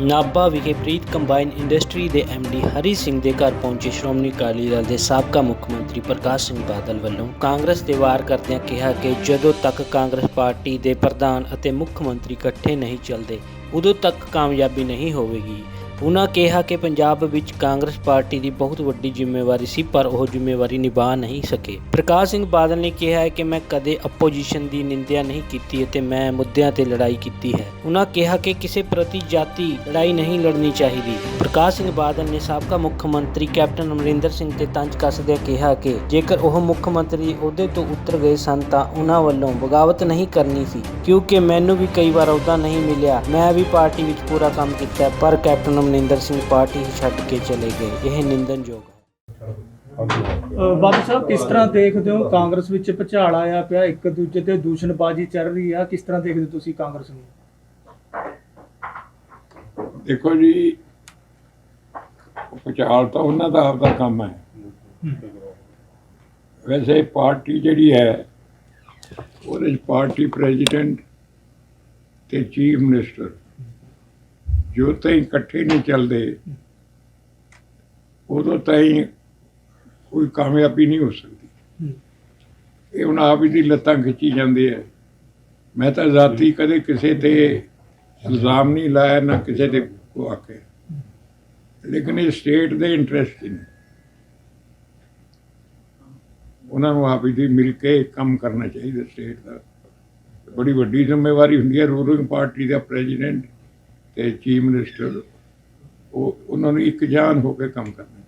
ਨਾਭਾ ਵਿਖੇ Preet combine industry ਦੇ D Hari Singh ਦੇ ਘਰ ਪਹੁੰਚੇ ਸ਼੍ਰੋਮਣੀ ਅਕਾਲੀ ਦਲ ਦੇ ਸਾਬਕਾ ਮੁੱਖ ਮੰਤਰੀ ਪ੍ਰਕਾਸ਼ ਸਿੰਘ ਬਾਦਲ ਵੱਲੋਂ ਕਾਂਗਰਸ ਦੇ ਵਾਰ ਕਰਦਿਆਂ ਕਿਹਾ ਕਿ ਜਦੋਂ ਤੱਕ ਕਾਂਗਰਸ ਪਾਰਟੀ ਦੇ ਪ੍ਰਧਾਨ ਅਤੇ ਮੁੱਖ ਮੰਤਰੀ ਇਕੱਠੇ ਨਹੀਂ ਚੱਲਦੇ, ਉਦੋਂ ਤੱਕ ਕਾਮਯਾਬੀ ਨਹੀਂ ਹੋਵੇਗੀ। ਉਹਨਾਂ ਕਿਹਾ ਕਿ ਪੰਜਾਬ ਵਿੱਚ ਕਾਂਗਰਸ ਪਾਰਟੀ ਦੀ ਬਹੁਤ ਵੱਡੀ ਜ਼ਿੰਮੇਵਾਰੀ ਸੀ, ਪਰ ਉਹ ਜ਼ਿੰਮੇਵਾਰੀ ਨਿਭਾ ਨਹੀਂ ਸਕੇ। ਪ੍ਰਕਾਸ਼ ਸਿੰਘ ਬਾਦਲ ਨੇ ਕਿਹਾ ਹੈ ਕਿ ਮੈਂ ਕਦੇ ਆਪੋਜੀਸ਼ਨ ਦੀ ਨਿੰਦਿਆ ਨਹੀਂ ਕੀਤੀ ਅਤੇ ਮੈਂ ਮੁੱਦਿਆਂ ਤੇ ਲੜਾਈ ਕੀਤੀ ਹੈ। ਉਹਨਾਂ ਕਿਹਾ ਕਿ ਕਿਸੇ ਪ੍ਰਤੀ ਜਾਤੀ ਲੜਾਈ ਨਹੀਂ ਲੜਨੀ ਚਾਹੀਦੀ। ਪ੍ਰਕਾਸ਼ ਸਿੰਘ ਬਾਦਲ ਨੇ ਸਾਬਕਾ ਮੁੱਖ ਮੰਤਰੀ ਕੈਪਟਨ ਅਮਰਿੰਦਰ ਸਿੰਘ ਤੇ ਤੰਜ ਕੱਸਦਿਆਂ ਕਿਹਾ ਕਿ ਜੇਕਰ ਉਹ ਮੁੱਖ ਮੰਤਰੀ ਅਹੁਦੇ ਤੋਂ ਉੱਤਰ ਗਏ ਸਨ ਤਾਂ ਉਹਨਾਂ ਵੱਲੋਂ ਬਗਾਵਤ ਨਹੀਂ ਕਰਨੀ ਸੀ, ਕਿਉਂਕਿ ਮੈਨੂੰ ਵੀ ਕਈ ਵਾਰ ਅਹੁਦਾ ਨਹੀਂ ਮਿਲਿਆ। ਮੈਂ ਵੀ ਪਾਰਟੀ ਵਿੱਚ ਪੂਰਾ ਕੰਮ ਕੀਤਾ, ਪਰ ਕੈਪਟਨ ਅਮਰਿੰਦਰ ਸਿੰਘ ਪਾਰਟੀ ਹੀ ਛੱਡ ਕੇ ਚਲੇ ਗਏ। ਇਹ ਨਿੰਦਨਯੋਗ ਹੈ। ਬਾਦਲ ਸਾਹਿਬ ਕਿਸ ਤਰ੍ਹਾਂ ਦੇਖਦੇ ਹੋ? ਕਾਂਗਰਸ ਵਿੱਚ ਭੁਚਾਲ ਆਇਆ ਪਿਆ ਇੱਕ ਦੂਜੇ ਤੇ ਦੂਸ਼ਣਬਾਜ਼ੀ ਚੱਲ ਰਹੀ ਆ। ਕਿਸ ਤਰ੍ਹਾਂ ਦੇਖਦੇ ਹੋ ਤੁਸੀਂ ਕਾਂਗਰਸ ਨੂੰ? ਦੇਖੋ ਜੀ ਪਚਾਲ ਤਾਂ ਉਹਨਾਂ ਦਾ ਆਪਦਾ ਕੰਮ ਹੈ। ਵੈਸੇ ਪਾਰਟੀ ਜਿਹੜੀ ਹੈ ਉਹਦੇ 'ਚ ਪਾਰਟੀ ਪ੍ਰੈਜ਼ੀਡੈਂਟ ਤੇ ਚੀਫ ਮਿਨਿਸਟਰ। ਜੋ ਤਾਈਂ ਇਕੱਠੇ ਨਹੀਂ ਚੱਲਦੇ, ਉਦੋਂ ਤਾਈਂ ਕੋਈ ਕਾਮਯਾਬੀ ਨਹੀਂ ਹੋ ਸਕਦੀ। ਇਹ ਹੁਣ ਆਪ ਹੀ ਦੀ ਲੱਤਾਂ ਖਿੱਚੀ ਜਾਂਦੀ ਹੈ ਮੈਂ ਤਾਂ ਜ਼ਾਤੀ ਕਦੇ ਕਿਸੇ ਤੇ ਇਲਜ਼ਾਮ ਨਹੀਂ ਲਾਇਆ, ਨਾ ਕਿਸੇ ਤੇ ਕੋ ਆਕੇ ਲੇਕਿਨ ਇਹ ਸਟੇਟ ਦੇ ਇੰਟਰਸਟ ਨੇ। ਉਹਨਾਂ ਨੂੰ ਆਪ ਹੀ ਮਿਲ ਕੇ ਕੰਮ ਕਰਨਾ ਚਾਹੀਦਾ ਸਟੇਟ ਦਾ। ਬੜੀ ਵੱਡੀ ਜ਼ਿੰਮੇਵਾਰੀ ਹੁੰਦੀ ਹੈ ਰੂਲਿੰਗ ਪਾਰਟੀ ਦਾ ਪ੍ਰੈਜ਼ੀਡੈਂਟ ਤੇ ਚੀਫ ਮਿਨਿਸਟਰ ਉਹ ਉਹਨਾਂ ਨੂੰ ਇੱਕ ਜਾਨ ਹੋ ਕੇ ਕੰਮ ਕਰਨਾ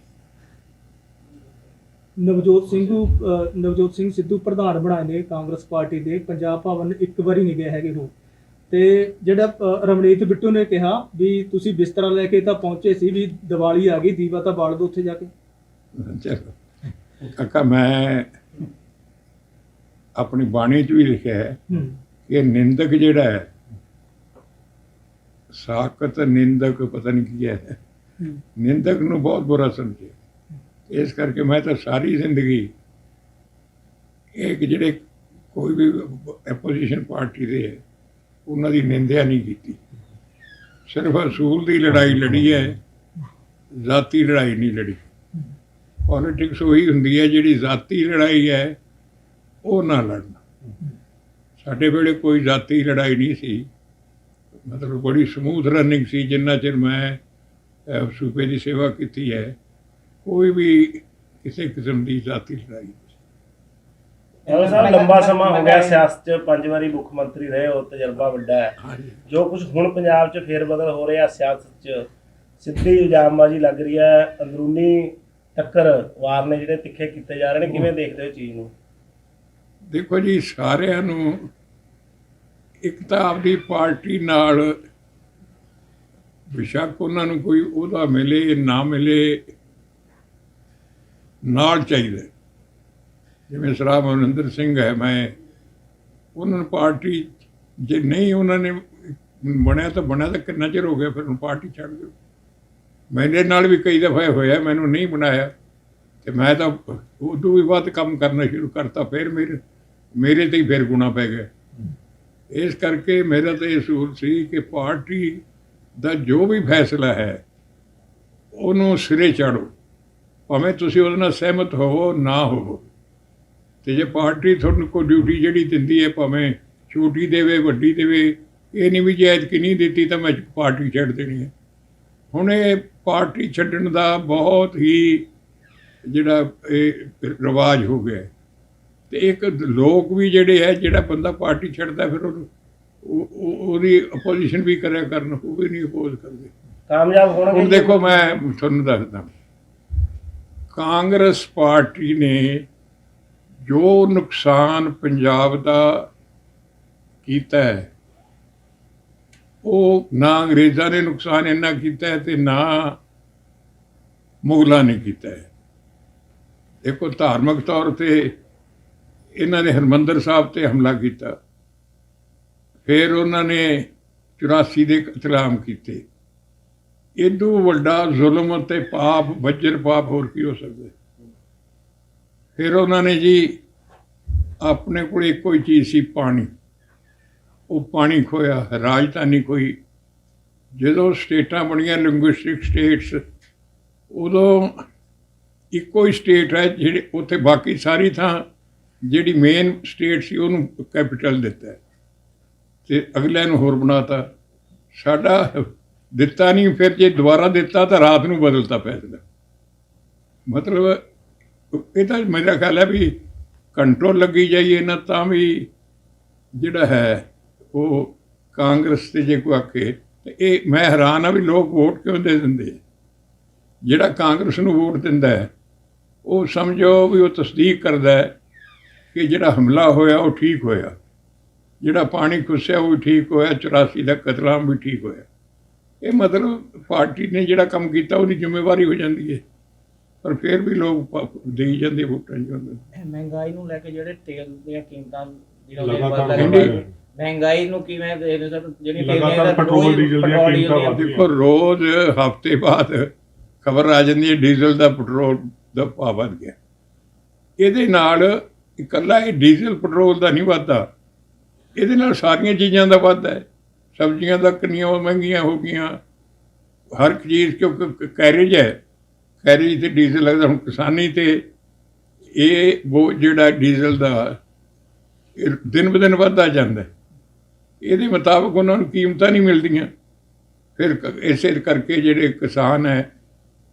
ਨਵਜੋਤ ਸਿੰਘੂ ਨਵਜੋਤ ਸਿੰਘ ਸਿੱਧੂ ਪ੍ਰਧਾਨ ਬਣਾਏ ਨੇ ਕਾਂਗਰਸ ਪਾਰਟੀ ਦੇ ਪੰਜਾਬ ਭਵਨ ਇੱਕ ਵਾਰੀ ਨਹੀਂ ਗਏ ਹੈਗੇ ਉਹ ਤੇ ਜਿਹੜਾ ਰਮਨੀਤ ਬਿੱਟੂ ਨੇ ਕਿਹਾ ਵੀ ਤੁਸੀਂ ਬਿਸਤਰਾ ਲੈ ਕੇ ਤਾਂ ਪਹੁੰਚੇ ਸੀ ਵੀ ਦੀਵਾਲੀ ਆ ਗਈ ਦੀਵਾ ਤਾਂ ਬਾਲ ਦੋ ਉੱਥੇ ਜਾ ਕੇ। ਚਲੋ। ਕਾਕਾ ਮੈਂ ਆਪਣੀ ਬਾਣੀ 'ਚ ਵੀ ਲਿਖਿਆ ਹੂੰ। ਕਿ ਨਿੰਦਕ ਜਿਹੜਾ ਹੈ ਸਾਕਤ ਨਿੰਦਕ ਪਤਾ ਨਹੀਂ ਕੀ ਹੈ। ਨਿੰਦਕ ਨੂੰ ਬਹੁਤ ਬੁਰਾ ਸਮਝੇ ਇਸ ਕਰਕੇ ਮੈਂ ਤਾਂ ਸਾਰੀ ਜ਼ਿੰਦਗੀ ਇਹ ਕਿ ਜਿਹੜੇ ਕੋਈ ਵੀ ਆਪੋਜੀਸ਼ਨ ਪਾਰਟੀ ਦੇ ਹੈ ਉਹਨਾਂ ਦੀ ਨਿੰਦਿਆ ਨਹੀਂ ਕੀਤੀ। ਸਿਰਫ ਅਸੂਲ ਦੀ ਲੜਾਈ ਲੜੀ ਹੈ ਜ਼ਾਤੀ ਲੜਾਈ ਨਹੀਂ ਲੜੀ। ਪੋਲਿਟਿਕਸ ਉਹੀ ਹੁੰਦੀ ਹੈ ਜਿਹੜੀ ਜ਼ਾਤੀ ਲੜਾਈ ਹੈ ਉਹ ਨਾ ਲੜਨਾ। ਸਾਡੇ ਵੇਲੇ ਕੋਈ ਜ਼ਾਤੀ ਲੜਾਈ ਨਹੀਂ ਸੀ। ਮਤਲਬ ਬੜੀ ਸਮੂਥ ਰਨਿੰਗ ਸੀ ਜਿੰਨਾ ਚਿਰ ਮੈਂ ਸੂਬੇ ਦੀ ਸੇਵਾ ਕੀਤੀ ਹੈ ਕੋਈ ਵੀ ਕਿਸੇ ਕਿਸਮ ਦੀ ਜ਼ਾਤੀ ਲੜਾਈ ਨਹੀਂ ਸੀ। ਇਹ ਸਾਹਿਬ ਲੰਬਾ ਸਮਾਂ ਹੋ ਗਿਆ ਸਿਆਸਤ 'ਚ ਪੰਜ ਵਾਰੀ ਮੁੱਖ ਮੰਤਰੀ ਰਹੇ ਹੋ ਤਜਰਬਾ ਵੱਡਾ ਹੈ। ਜੋ ਕੁਝ ਹੁਣ ਪੰਜਾਬ 'ਚ ਫੇਰ ਬਦਲ ਹੋ ਰਿਹਾ ਸਿਆਸਤ 'ਚ ਸਿੱਧੀ ਇਲਜ਼ਾਮਬਾਜ਼ੀ ਲੱਗ ਰਹੀ ਹੈ ਅੰਦਰੂਨੀ ਟੱਕਰ ਵਾਰ ਨੇ ਜਿਹੜੇ ਤਿੱਖੇ ਕੀਤੇ ਜਾ ਰਹੇ ਨੇ ਕਿਵੇਂ ਦੇਖਦੇ ਹੋ ਚੀਜ਼ ਨੂੰ? ਦੇਖੋ ਜੀ ਸਾਰਿਆਂ ਨੂੰ ਇੱਕ ਤਾਂ ਆਪਦੀ ਪਾਰਟੀ ਨਾਲ ਬਿਸ਼ੱਕ ਉਹਨਾਂ ਨੂੰ ਕੋਈ ਉਹਦਾ ਮਿਲੇ, ਨਾ ਮਿਲੇ, ਨਾਲ ਚਾਹੀਦਾ। ਜਿਵੇਂ ਸਰਾ ਮਨਿੰਦਰ ਸਿੰਘ ਹੈ, ਮੈਂ ਉਹਨਾਂ ਨੂੰ ਪਾਰਟੀ, ਜੇ ਨਹੀਂ ਉਹਨਾਂ ਨੇ ਬਣਿਆ ਤਾਂ ਬਣਿਆ ਤਾਂ ਕਿੰਨਾ ਚਿਰ ਹੋ ਗਿਆ ਫਿਰ ਉਹਨੂੰ ਪਾਰਟੀ ਛੱਡ ਦਿਓ। ਮੇਰੇ ਨਾਲ ਵੀ ਕਈ ਦਫਾ ਹੋਇਆ, ਮੈਨੂੰ ਨਹੀਂ ਬਣਾਇਆ। ਤੇ ਮੈਂ ਤਾਂ ਉਦੋਂ ਵੀ ਵੱਧ ਕੰਮ ਕਰਨਾ ਸ਼ੁਰੂ ਕਰਤਾ, ਫਿਰ ਮੇਰੇ ਮੇਰੇ ਤੇ ਹੀ ਫਿਰ ਗੁਣਾ ਪੈ ਗਿਆ। ਇਸ ਕਰਕੇ ਮੇਰਾ ਤਾਂ ਇਹ ਸੂਲ ਸੀ ਕਿ ਪਾਰਟੀ ਦਾ ਜੋ ਵੀ ਫੈਸਲਾ ਹੈ, ਉਹਨੂੰ ਸਿਰੇ ਚਾੜੋ। ਭਾਵੇਂ ਤੁਸੀਂ ਉਹਦੇ ਨਾਲ ਸਹਿਮਤ ਹੋਵੋ, ਨਾ ਹੋਵੋ। ਤੇ ਜੇ ਪਾਰਟੀ ਤੁਹਾਨੂੰ ਕੋਈ ਡਿਊਟੀ ਜਿਹੜੀ ਦਿੰਦੀ ਹੈ, ਭਾਵੇਂ ਛੋਟੀ ਦੇਵੇ, ਵੱਡੀ ਦੇਵੇ, ਇਹ ਨਹੀਂ ਵੀ ਜੇ ਐਤਕੀ ਨਹੀਂ ਦਿੱਤੀ ਤਾਂ ਮੈਂ ਪਾਰਟੀ ਛੱਡ ਦੇਣੀ ਹੈ। ਹੁਣ ਇਹ ਪਾਰਟੀ ਛੱਡਣ ਦਾ ਬਹੁਤ ਹੀ ਜਿਹੜਾ ਇਹ ਰਿਵਾਜ ਹੋ ਗਿਆ ਤੇ ਇੱਕ ਲੋਕ ਵੀ ਜਿਹੜੇ ਹੈ ਜਿਹੜਾ ਬੰਦਾ ਪਾਰਟੀ ਛੱਡਦਾ ਫਿਰ ਉਹਨੂੰ ਉਹ- ਉਹ- ਉਹਦੀ ਆਪੋਜੀਸ਼ਨ ਵੀ ਕਰਿਆ ਕਰਨ ਉਹ ਵੀ ਨਹੀਂ ਅਪੋਜ਼ ਕਰਦੇ। ਕਾਮਯਾਬ ਹੋਣਗੇ ਹੁਣ ਦੇਖੋ ਮੈਂ ਤੁਹਾਨੂੰ ਦੱਸਦਾ। ਕਾਂਗਰਸ ਪਾਰਟੀ ਨੇ ਜੋ ਨੁਕਸਾਨ ਪੰਜਾਬ ਦਾ ਕੀਤਾ ਹੈ ਉਹ ਨਾ ਅੰਗਰੇਜ਼ਾਂ ਨੇ ਨੁਕਸਾਨ ਇੰਨਾ ਕੀਤਾ ਹੈ ਤੇ ਨਾ ਮੁਗਲਾਂ ਨੇ ਕੀਤਾ ਹੈ। ਦੇਖੋ ਧਾਰਮਿਕ ਤੌਰ ਤੇ ਇਹਨਾਂ ਨੇ ਹਰਮੰਦਰ ਸਾਹਿਬ ਤੇ ਹਮਲਾ ਕੀਤਾ। ਫਿਰ ਉਹਨਾਂ ਨੇ 84 ਦੇ ਕਤਲਾਮ ਕੀਤੇ। ਇਦੋਂ ਵੱਡਾ ਜ਼ੁਲਮ ਅਤੇ ਪਾਪ, ਵੱਜਰ ਪਾਪ ਹੋਰ ਕੀ ਹੋ ਸਕਦਾ? ਫਿਰ ਉਹਨਾਂ ਨੇ ਜੀ ਆਪਣੇ ਕੋਲ ਇੱਕੋ ਹੀ ਚੀਜ਼ ਸੀ, ਪਾਣੀ। ਉਹ ਪਾਣੀ ਖੋਇਆ। ਰਾਜਧਾਨੀ ਕੋਈ ਜਦੋਂ ਸਟੇਟਾਂ ਬਣੀਆਂ ਲਿੰਗੁਇਸਟਿਕ ਸਟੇਟਸ ਉਦੋਂ ਇੱਕੋ ਹੀ ਸਟੇਟ ਹੈ ਜਿਹੜੇ ਉੱਥੇ ਬਾਕੀ ਸਾਰੀ ਥਾਂ ਜਿਹੜੀ ਮੇਨ ਸਟੇਟ ਸੀ, ਉਹਨੂੰ ਕੈਪੀਟਲ ਦਿੱਤਾ ਹੈ। ਤੇ ਅਗਲਿਆਂ ਨੂੰ ਹੋਰ ਬਣਾਤਾ। ਸਾਡਾ ਦਿੱਤਾ ਨਹੀਂ, ਫਿਰ ਜੇ ਦੁਬਾਰਾ ਦਿੱਤਾ ਤਾਂ ਰਾਤ ਨੂੰ ਬਦਲਤਾ ਫੈਸਲਾ ਮਤਲਬ, ਇਹ ਤਾਂ ਮੇਰਾ ਖਿਆਲ ਹੈ ਵੀ ਕੰਟਰੋਲ ਲੱਗੀ ਜਾਈਏ ਨਾ ਤਾਂ ਵੀ ਜਿਹੜਾ ਹੈ, ਉਹ ਕਾਂਗਰਸ ਤੇ ਜੇ ਕੋਈ ਆਖੇ, ਤੇ ਇਹ ਮੈਂ ਹੈਰਾਨ ਆ ਵੀ ਲੋਕ ਵੋਟ ਕਿਉਂ ਦੇ ਦਿੰਦੇ ਜਿਹੜਾ ਕਾਂਗਰਸ ਨੂੰ ਵੋਟ ਦਿੰਦਾ ਹੈ, ਉਹ ਸਮਝੋ ਵੀ ਉਹ ਤਸਦੀਕ ਕਰਦਾ ਹੈ। ਕਿ ਜਿਹੜਾ ਹਮਲਾ ਹੋਇਆ ਉਹ ਠੀਕ ਹੋਇਆ। ਜਿਹੜਾ ਪਾਣੀ ਖੁੱਸਿਆ ਉਹ ਵੀ ਠੀਕ ਹੋਇਆ 84 ਦਾ ਕਤਲਾਮ ਵੀ ਠੀਕ ਹੋਇਆ। ਇਹ ਮਤਲਬ ਪਾਰਟੀ ਨੇ ਜਿਹੜਾ ਕੰਮ ਕੀਤਾ ਉਹਦੀ ਜ਼ਿੰਮੇਵਾਰੀ ਹੋ ਜਾਂਦੀ ਹੈ। ਪਰ ਫਿਰ ਵੀ ਲੋਕ ਦੇਈ ਜਾਂਦੇ ਵੋਟਾਂ ਜੀ ਮਹਿੰਗਾਈ ਨੂੰ ਲੈ ਕੇ ਜਿਹੜੇ ਤੇਲ ਦੀਆਂ ਕੀਮਤਾਂ ਮਹਿੰਗਾਈ ਨੂੰ ਕਿਵੇਂ ਦੇਖਦੇ ਸਰ? ਜਿਹੜੀ ਲਗਾਤਾਰ ਪੈਟਰੋਲ, ਡੀਜ਼ਲ ਦੀਆਂ ਕੀਮਤਾਂ ਦੇਖੋ ਰੋਜ਼ ਹਫ਼ਤੇ ਬਾਅਦ ਖਬਰ ਆ ਜਾਂਦੀ ਹੈ ਡੀਜ਼ਲ ਦਾ ਪੈਟਰੋਲ ਦਾ ਭਾਅ ਵੱਧ ਗਿਆ। ਇਹਦੇ ਨਾਲ ਇਕੱਲਾ ਇਹ ਡੀਜ਼ਲ ਪੈਟਰੋਲ ਦਾ ਨਹੀਂ ਵੱਧਦਾ ਇਹਦੇ ਨਾਲ ਸਾਰੀਆਂ ਚੀਜ਼ਾਂ ਦਾ ਵਾਧਾ ਹੈ। ਸਬਜ਼ੀਆਂ ਦਾ ਕਿੰਨੀਆਂ ਮਹਿੰਗੀਆਂ ਹੋ ਗਈਆਂ। ਹਰ ਇੱਕ ਚੀਜ਼ ਕਿਉਂਕਿ ਕੈਰੇਜ ਹੈ। ਕੈਰੇਜ ਤੇ ਡੀਜ਼ਲ ਲੱਗਦਾ ਹੁਣ ਕਿਸਾਨੀ ਤੇ ਇਹ ਉਹ ਜਿਹੜਾ ਡੀਜ਼ਲ ਦਾ ਦਿਨ ਬ ਦਿਨ ਵੱਧਦਾ ਜਾਂਦਾ। ਇਹਦੇ ਮੁਤਾਬਕ ਉਹਨਾਂ ਨੂੰ ਕੀਮਤਾਂ ਨਹੀਂ ਮਿਲਦੀਆਂ। ਫਿਰ ਕ- ਇਸੇ ਕਰਕੇ ਜਿਹੜੇ ਕਿਸਾਨ ਹੈ,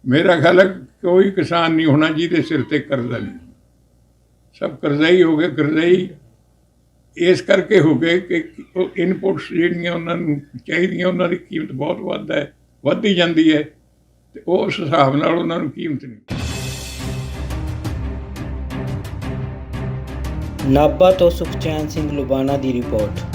ਮੇਰਾ ਖਿਆਲ ਹੈ ਕੋਈ ਕਿਸਾਨ ਨਹੀਂ ਹੋਣਾ ਜਿਹਦੇ ਸਿਰ ਤੇ ਕਰਜ਼ਾ ਨਹੀਂ। ਸਭ ਕਰਜ਼ਾਈ ਹੋ ਗਏ, ਕਰਜ਼ਾਈ। ਇਸ ਕਰਕੇ ਹੋ ਗਏ ਕਿ ਉਹ ਇਨਪੁਟਸ ਜਿਹੜੀਆਂ ਉਹਨਾਂ ਨੂੰ ਚਾਹੀਦੀਆਂ, ਉਹਨਾਂ ਦੀ ਕੀਮਤ ਬਹੁਤ ਵੱਧ ਹੈ ਵੱਧਦੀ ਜਾਂਦੀ ਹੈ ਤੇ ਉਸ ਹਿਸਾਬ ਨਾਲ ਉਹਨਾਂ ਨੂੰ ਕੀਮਤ ਨਹੀਂ। ਨਾਭਾ ਤੋਂ ਸੁਖਚੈਨ ਸਿੰਘ ਲੁਬਾਣਾ ਦੀ ਰਿਪੋਰਟ।